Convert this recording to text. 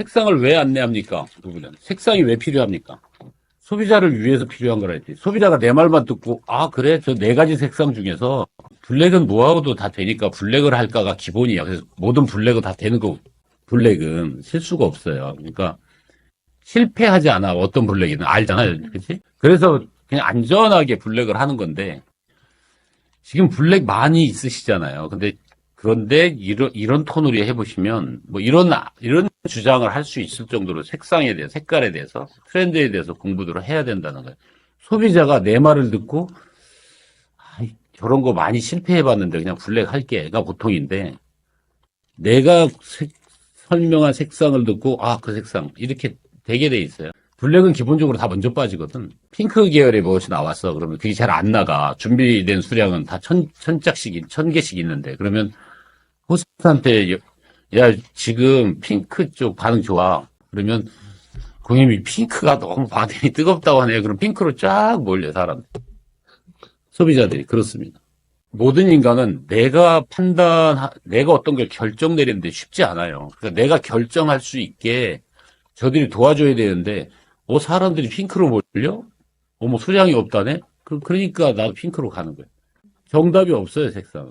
색상을 왜 안내합니까? 부분은 색상이 왜 필요합니까? 소비자를 위해서 필요한 거라지. 소비자가 내 말만 듣고 아 그래 저 네 가지 색상 중에서 블랙은 뭐하고도 다 되니까 블랙을 할까가 기본이야. 그래서 모든 블랙은 다 되는 거. 블랙은 실수가 없어요. 그러니까 실패하지 않아 어떤 블랙이든 알잖아요, 그렇지? 그래서 그냥 안전하게 블랙을 하는 건데 지금 블랙 많이 있으시잖아요. 근데 그런데 이런 이런 톤으로 해보시면 뭐 이런 이런 주장을 할 수 있을 정도로 색상에 대해 색깔에 대해서 트렌드에 대해서 공부들을 해야 된다는 거예요. 소비자가 내 말을 듣고 아, 저런 거 많이 실패해봤는데 그냥 블랙 할게가 보통인데 내가 색- 설명한 색상을 듣고 아 그 색상 이렇게 되게 돼 있어요. 블랙은 기본적으로 다 먼저 빠지거든. 핑크 계열의 무엇이 나왔어. 그러면 그게 잘 안 나가. 준비된 수량은 다 천, 천 짝씩, 천 개씩 있는데. 그러면 호스트한테, 여- 야, 지금 핑크 쪽 반응 좋아. 그러면 고객님이 핑크가 너무 반응이 뜨겁다고 하네요. 그럼 핑크로 쫙 몰려, 사람. 소비자들이. 그렇습니다. 모든 인간은 내가 판단, 내가 어떤 걸 결정 내리는데 쉽지 않아요. 그러니까 내가 결정할 수 있게 저들이 도와줘야 되는데, 어, 사람들이 핑크로 몰려? 어머, 수량이 없다네? 그, 그러니까 나도 핑크로 가는 거예요. 정답이 없어요, 색상.